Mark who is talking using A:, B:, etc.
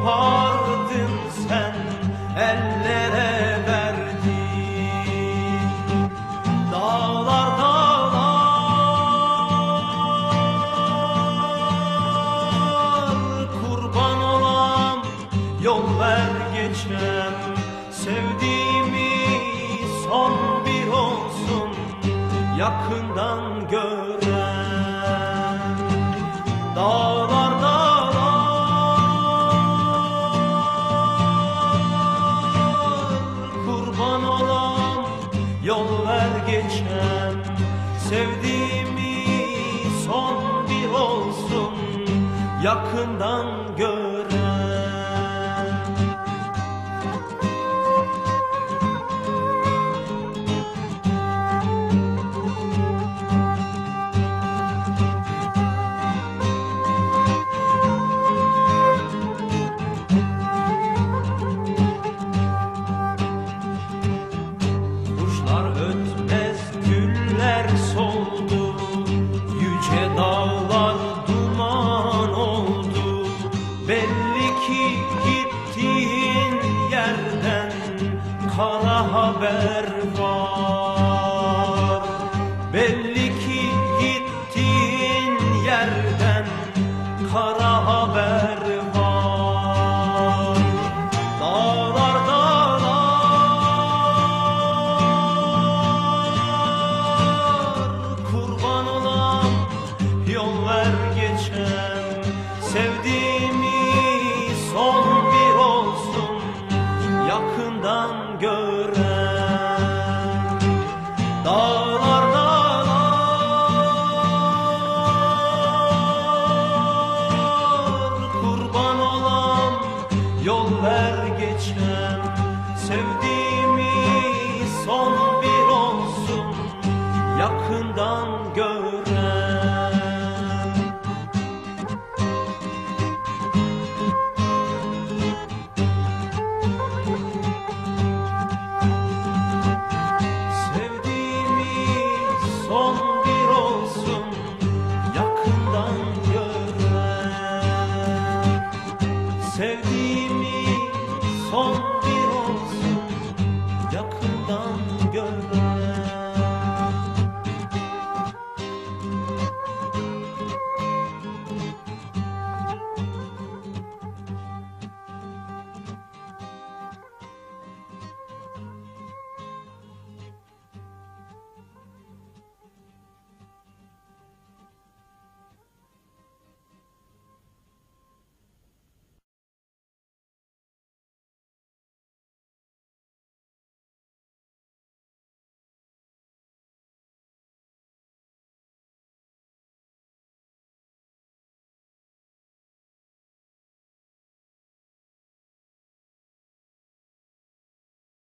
A: kopardın sen ellere verdin Dağlar dağlar. Kurban olam yol ver geçem Sevdiğimi son bir olsun yakından gören dağlar Sevdiğimi son bir olsun yakından gören yol ver geçen Sevdiğimi son bir olsun yakından gören. Sevdiğimi son bir olsun yakından gören. Sevdiğimi son